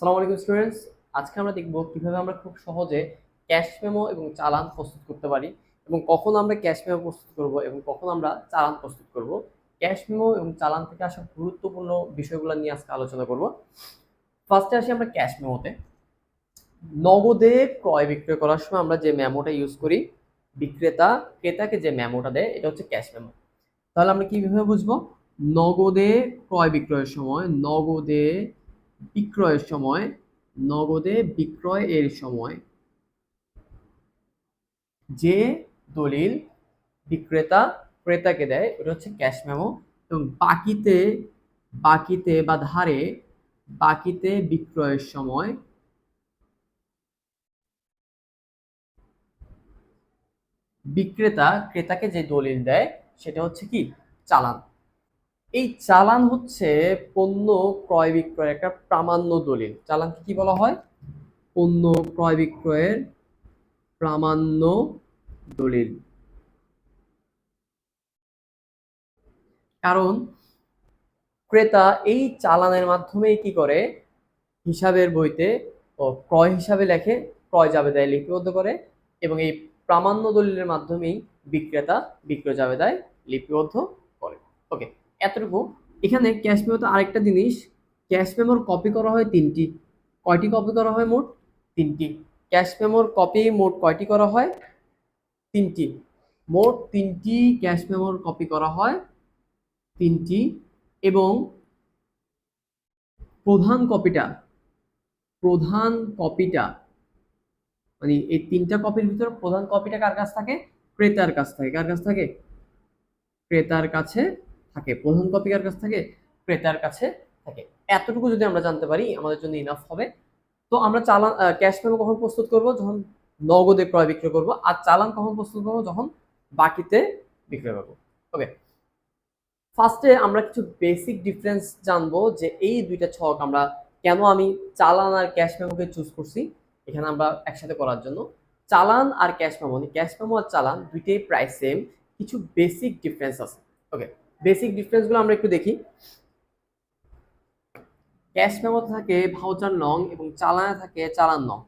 সালাম আলাইকুম স্টুডেন্টস। আজকে আমরা দেখব কীভাবে আমরা খুব সহজে ক্যাশ মেমো এবং চালান প্রস্তুত করতে পারি এবং কখন আমরা ক্যাশ মেমো প্রস্তুত করব এবং কখন আমরা চালান প্রস্তুত করব। ক্যাশ মেমো এবং চালান থেকে আসা গুরুত্বপূর্ণ বিষয়গুলো নিয়ে আজকে আলোচনা করব। ফার্স্টে আসি আমরা ক্যাশ মেমোতে। নগদে ক্রয় বিক্রয় করার সময় আমরা যে মেমোটা ইউজ করি, বিক্রেতা, ক্রেতাকে যে মেমোটা দেয়, এটা হচ্ছে ক্যাশ মেমো। তাহলে আমরা কীভাবে বুঝব? নগদে ক্রয় বিক্রয়ের সময় নগদে বিক্রয়ের সময়, নগদে বিক্রয় এর সময়। যে দলিল বিক্রেতা, ক্রেতাকে দেয়, ওটা হচ্ছে ক্যাশ মেমো। এবং বাকিতে বাকিতে বা ধারে, বাকিতে বিক্রয়ের সময়, বিক্রেতা, ক্রেতাকে যে দলিল দেয়, সেটা হচ্ছে কি? চালান। এই চালান হচ্ছে পণ্য ক্রয় বিক্রয়ের একটা প্রামাণ্য দলিল। চালানকে কি বলা হয়? পণ্য ক্রয় বিক্রয়ের প্রামাণ্য দলিল। কারণ ক্রেতা এই চালানের মাধ্যমে কি করে? হিসাবের বইতে ক্রয় হিসাবে লেখে, ক্রয় জাবেদায় লিপিবদ্ধ করে এবং এই প্রামাণ্য দলিলের মাধ্যমেই বিক্রেতা বিক্রয় জাবেদায় লিপিবদ্ধ করে। ওকে এতটুকু। এখানে ক্যাশ মেমোতে আরেকটা জিনিস ক্যাশ মেমোর কপি করা হয় তিনটি। কয়টি কপি করা হয় মোট? তিনটি। ক্যাশ মেমোর কপি মোট কয়টি করা হয়? তিনটি। মোট তিনটি ক্যাশ মেমোর কপি করা হয়। তিনটি। এবং প্রধান কপিটা প্রধান কপিটা মানে এই তিনটা কপির ভিতরে প্রধান কপিটা কার কাছ থাকে? ক্রেতার কাছ থাকে। কার কাছ থাকে? ক্রেতার কাছে থাকে, প্রধান কপি কার কাছ থাকে ক্রেতার কাছে থাকে। এতটুকু যদি আমরা জানতে পারি, আমাদের জন্য ইনাফ হবে। তো আমরা চালান ক্যাশ মেমো কখন প্রস্তুত করব? যখন নগদে ক্রয় বিক্রয় করব। আর চালান কখন প্রস্তুত করব? যখন বাকিতে বিক্রয় করব। ওকে ফার্স্টে আমরা কিছু বেসিক ডিফারেন্স জানব যে এই দুইটা ছক আমরা কেন আমি চালান আর ক্যাশ মেমোকে চুজ করছি, এখানে আমরা একসাথে করার জন্য। চালান আর ক্যাশ মেমো ক্যাশ মেমো আর চালান দুইটাই প্রায় সেম কিছু বেসিক ডিফারেন্স আছে। ওকে বেসিক ডিফারেন্সগুলো আমরা একটু দেখি। ক্যাশ মেমো থাকে ভাউচার নং এবং চালানে থাকে চালান নং।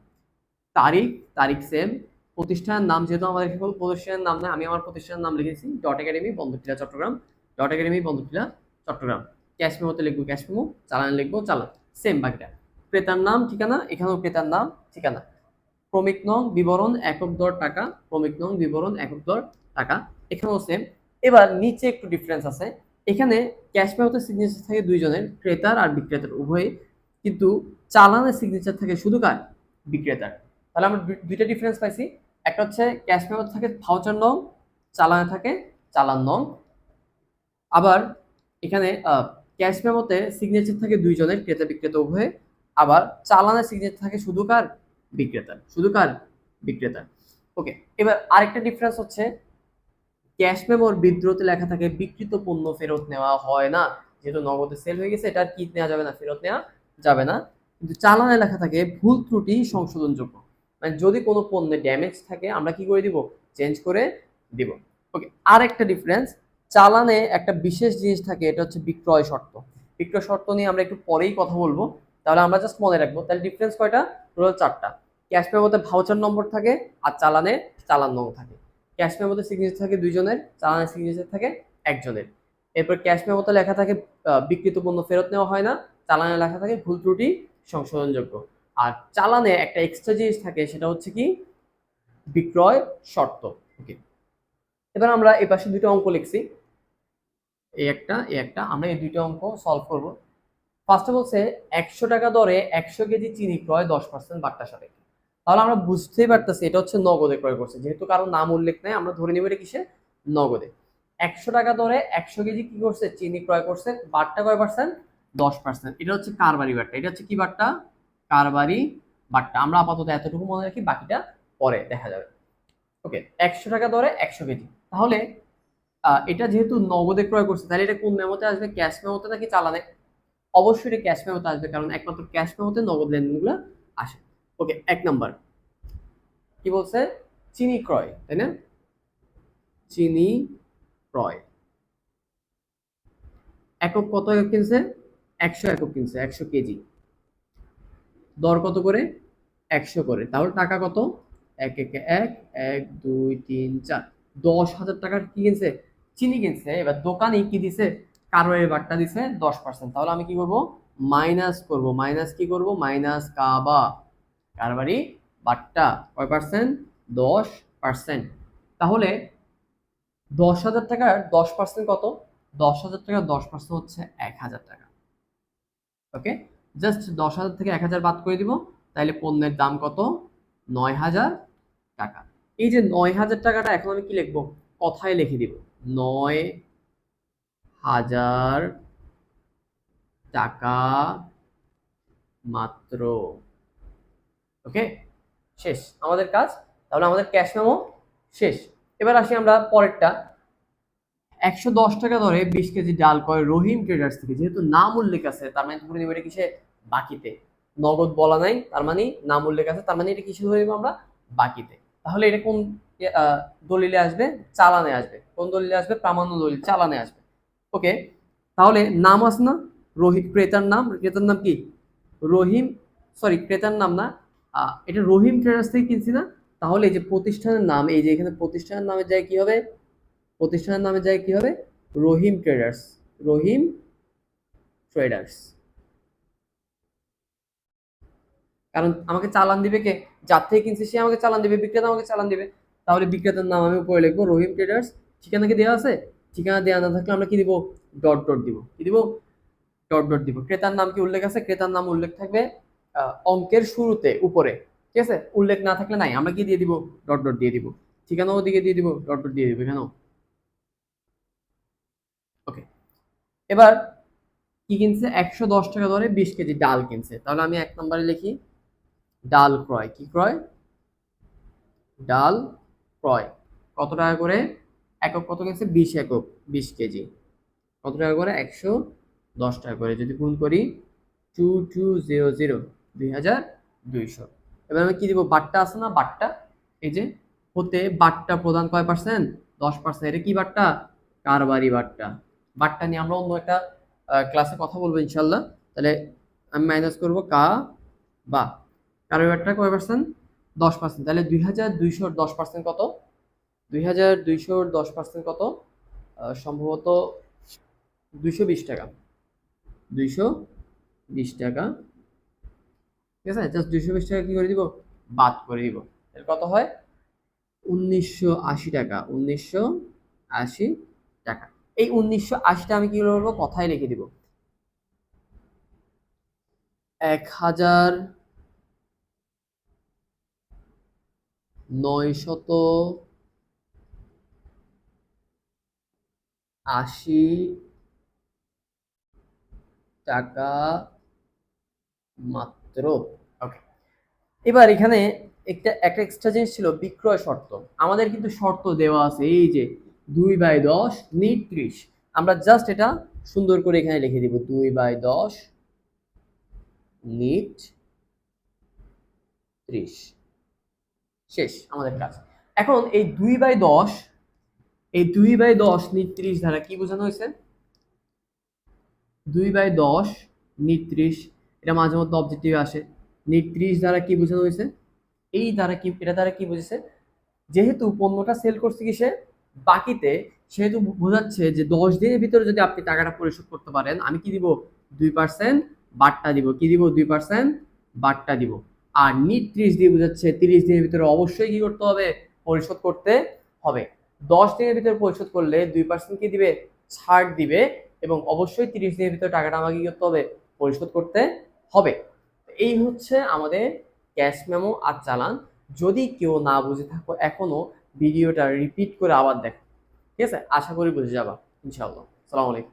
তারিখ তারিখ সেম প্রতিষ্ঠানের নাম যেহেতু আমাদের প্রতিষ্ঠানের নাম নেই আমি আমার প্রতিষ্ঠানের নাম লিখেছি dot academy Bandhutila Chittagong. Dot academy Bandhutila Chittagong. Cash মেমোতে লিখব ক্যাশ মেমো চালানে লিখব চালান। সেম বাকিটা। ক্রেতার নাম, ঠিকানা, এখানেও ক্রেতার নাম, ঠিকানা। ক্রমিক নং, বিবরণ, একক দর, টাকা। ক্রমিক নং, বিবরণ, একক দর, টাকা। এখানেও সেম এবার নিচে একটু ডিফারেন্স আছে। এখানে ক্যাশ মেমোতে সিগনেচার থাকে দুইজনের, ক্রেতার আর বিক্রেতার। উভয়ে কিন্তু চালানের সিগনেচার থাকে শুধু কার? বিক্রেতার। তাহলে আমরা দুইটা ডিফারেন্স পাইছি। একটা হচ্ছে ক্যাশ মেমোতে থাকে ভাউচার নং, চালানে থাকে চালান নং। আবার এখানে ক্যাশ মেমোতে সিগনেচার থাকে দুইজনের, ক্রেতা, বিক্রেতা, উভয়ে। আবার চালানের সিগনেচার থাকে শুধু কার? বিক্রেতার। শুধু কার? বিক্রেতার। ওকে এবার আরেকটা ডিফারেন্স হচ্ছে ক্যাশ মেমোর বিদ্রোহতে লেখা থাকে, বিকৃত পণ্য ফেরত নেওয়া হয় না। যেহেতু নগদে সেল হয়ে গেছে, এটা আর কি নেওয়া যাবে না? ফেরত নেওয়া যাবে না। কিন্তু চালানে লেখা থাকে, ভুল ত্রুটি সংশোধনযোগ্য। মানে যদি কোনো পণ্যে ড্যামেজ থাকে, আমরা কি করে দিব? চেঞ্জ করে দিব। ওকে আর একটা ডিফারেন্স চালানে একটা বিশেষ জিনিস থাকে, এটা হচ্ছে বিক্রয় শর্ত। বিক্রয় শর্ত নিয়ে আমরা একটু পরেই কথা বলব। তাহলে আমরা জাস্ট মনে রাখব, তাহলে ডিফারেন্স কয়টা? টোটাল চারটা। ক্যাশ মেমোতে ভাউচার নম্বর থাকে, আর চালানে চালান নম্বর থাকে। ক্যাশ মেমোতে সিগনেচার থাকে দুইজনের চালানের সিগনেচার থাকে একজনের। এরপর ক্যাশ মেমোতে লেখা থাকে আহ, বিক্রিত পণ্য ফেরত নেওয়া হয় না চালানে লেখা থাকে ভুল ত্রুটি সংশোধনযোগ্য। আর চালানে একটা এক্সট্রা জিনিস থাকে সেটা হচ্ছে কি? বিক্রয় শর্ত। ওকে এবার আমরা এই পাশে দুটো অঙ্ক লিখছি। এই একটা এই একটা আমরা এই দুইটা অঙ্ক সলভ করব। ফার্স্টে বলছে একশো টাকা দরে একশো কেজি চিনি ক্রয় দশ পার্সেন্ট বাট্টা সাপেক্ষে। তাহলে আমরা বুঝতেই পারতেছি এটা হচ্ছে নগদে ক্রয় করছে। যেহেতু কারও নাম উল্লেখ নেই, আমরা ধরে নেব এটা কিসে? নগদে। একশো টাকা ধরে একশো কেজি কি করছে? চিনি ক্রয় করছে। বাট্টা কয় পার্সেন্ট দশ পার্সেন্ট এটা হচ্ছে কারবারি বাট্টা এটা হচ্ছে কি বাট্টা কারবারি বাট্টা আমরা আপাতত এতটুকু মনে রাখি, বাকিটা পরে দেখা যাবে। ওকে, একশো টাকা ধরে একশো কেজি। তাহলে এটা যেহেতু নগদে ক্রয় করছে, তাহলে এটা কোন মেমোতে আসবে? ক্যাশ মেমোতে নাকি চালানে অবশ্যই এটা ক্যাশ মেমোতে আসবে, কারণ একমাত্র ক্যাশ মেমোতে নগদ লেনদেনগুলো আসে। ওকে এক নাম্বার। কি বলছে? চিনি ক্রয়, তাই না? চিনি ক্রয়। একক কত একক কিনছে? একশো একক কিনছে, একশো কেজি। দর কত করে? একশো করে। তাহলে টাকা কত? এক, একে, এক এক, দুই, তিন, চার। দশ হাজার টাকার কি কিনছে? চিনি কিনছে। এবার দোকানে কি দিছে? কারোয়ের বারটা দিছে দশ পার্সেন্ট তাহলে আমি কি করব? মাইনাস করব। মাইনাস কি করব? মাইনাস কাবা। কারবারি বারটা কয় পার্সেন্ট দশ পার্সেন্ট তাহলে দশ হাজার টাকার দশ পার্সেন্ট কত? দশ হাজার টাকার দশ পার্সেন্ট হচ্ছে এক হাজার টাকা। ওকে জাস্ট দশ হাজার থেকে এক হাজার বাদ করে দিব তাহলে পণ্যের দাম কত? নয় হাজার টাকা। এই যে নয় হাজার টাকাটা এখন আমি কি লিখব? কথায় লিখে দিব। নয় হাজার টাকা মাত্র। ওকে? শেষ। আমাদের কাজ? তাহলে আমাদের ক্যাশ মেমো শেষ। এবার আসি আমরা পরেরটা। একশো দশ টাকা ধরে বিশ কেজি ডাল করে রহিম ট্রেডার্স থেকে। যেহেতু নাম উল্লেখ আছে, তার মানে ধরে নিব এটা কিসে? বাকিতে। নগদ বলা নাই, তার মানে নাম উল্লেখ আছে, তার মানে এটা কিসে ধরে আমরা? বাকিতে। তাহলে এটা কোন দলিলে আসবে? চালানে আসবে। কোন দলিলে আসবে? প্রামাণ্য দলিল, চালানে আসবে। ওকে? তাহলে নাম আছে না? রহিম ক্রেতার নাম? ক্রেতার নাম কি? রহিম সরি ক্রেতার নাম না? এটা রহিম ট্রেডার্স থেকে কিনছি না। তাহলে এই যে প্রতিষ্ঠানের নাম, এই যে এখানে প্রতিষ্ঠানের নামে যায় কি হবে? প্রতিষ্ঠানের নামে যায় কি হবে? Rahim traders Rahim traders. কারণ আমাকে চালান দিবে কে? যার থেকে কিনছে সে আমাকে চালান দিবে, বিক্রেতা আমাকে চালান দিবে। তাহলে বিক্রেতার নাম আমি উপরে লিখব, রহিম ট্রেডার্স। ঠিকানা কি দেওয়া আছে? ঠিকানা দেওয়া না থাকলে আমরা কি দিব? ডট ডট দিব। কি দিব? ডট ডট দিব। ক্রেতার নাম কি উল্লেখ আছে? ক্রেতার নাম উল্লেখ থাকবে অঙ্কের শুরুতে, উপরে, ঠিক আছে? উল্লেখ না থাকলে নাই। আমরা কি দিয়ে দিব? ডট ডট দিয়ে দিব। ঠিকানাও দিকে দিয়ে দিব, ডট ডট দিয়ে দিব, এখানেও। ওকে এবার কি কিনছে? একশো দশ টাকা ধরে বিশ কেজি ডাল কিনছে। তাহলে আমি এক নম্বরে লিখি, ডাল ক্রয়। কি ক্রয়? ডাল ক্রয়। কত টাকা করে? একক কত কিনছে? বিশ একক, বিশ কেজি। কত টাকা করে? একশো দশ টাকা করে। যদি গুণ করি টু টু জিরো জিরো দুই হাজার দুইশো। এবার আমি কি দিব? বাট্টা আছে না? বাট্টা এই যে, হতে বাট্টা প্রদান কয় পার্সেন্ট দশ পার্সেন্ট এটা কি বাট্টা কারবারি বাট্টা বাট্টা নিয়ে আমরা অন্য একটা ক্লাসে কথা বলব ইনশাল্লাহ তাহলে আমি মাইনাস করব কা, বা। কারবারি বাট্টা কয় পার্সেন্ট দশ পার্সেন্ট তাহলে দুই হাজার দুইশোর দশ পার্সেন্ট কত? দুই হাজার দুইশোর দশ পার্সেন্ট কত? সম্ভবত দুইশো বিশ টাকা। দুইশো বিশ টাকা। ঠিক আছে? জাস্ট দুইশো বিশ টাকা কি করে দিব? বাদ করে দিব। এর কত হয়? উনিশশো আশি টাকা। উনিশশো আশি টাকা। এই উনিশশো আশিটা আমি কি করব কথায় লিখে দিব। এক হাজার নয়শত আশি টাকা মাত্র। ওকে এবার এখানে একটা একটা এক্সট্রা জিনিস ছিল বিক্রয় শর্ত। আমাদের কিন্তু শর্ত দেওয়া আছে এই যে দুই বাই দশ নিট ত্রিশ। আমরা জাস্ট এটা সুন্দর করে এখানে লিখে দিব দুই বাই দশ নিট ত্রিশ। শেষ আমাদের কাজ। এখন এই দুই বাই দশ এই দুই বাই দশ নিট ত্রিশ দ্বারা কি বোঝানো হয়েছে? দুই বাই দশ নিট ত্রিশ এটা মাঝে মধ্যে অবজেক্টিভ আসে। নিট ত্রিশ দ্বারা কি বোঝানো হয়েছে? এই দ্বারা কি, এটা দ্বারা কি বুঝেছে? যেহেতু পণ্যটা সেল করছে কি সে বাকিতে সেহেতু বোঝাচ্ছে যে দশ দিনের ভিতরে যদি আপনি টাকাটা পরিশোধ করতে পারেন, আমি কি দিব? দুই পার্সেন্ট বাট্টা দিব। কি দিব? দুই পার্সেন্ট বাট্টা দিব। আর নিট ত্রিশ দিয়ে বোঝাচ্ছে তিরিশ দিনের ভিতরে অবশ্যই কি করতে হবে? পরিশোধ করতে হবে। দশ দিনের ভিতরে পরিশোধ করলে দুই পার্সেন্ট কি দিবে? ছাড় দিবে এবং অবশ্যই তিরিশ দিনের ভিতরে টাকাটা আমাকে কি করতে হবে? পরিশোধ করতে হবে। এই হচ্ছে আমাদের ক্যাশ মেমো আর চালান। যদি কেউ না বুঝে থাকো এখনও ভিডিওটা রিপিট করে আবার দেখো। ঠিক আছে? আশা করি বুঝে যাবা। ইনশাআল্লাহ। সালামু আলাইকুম।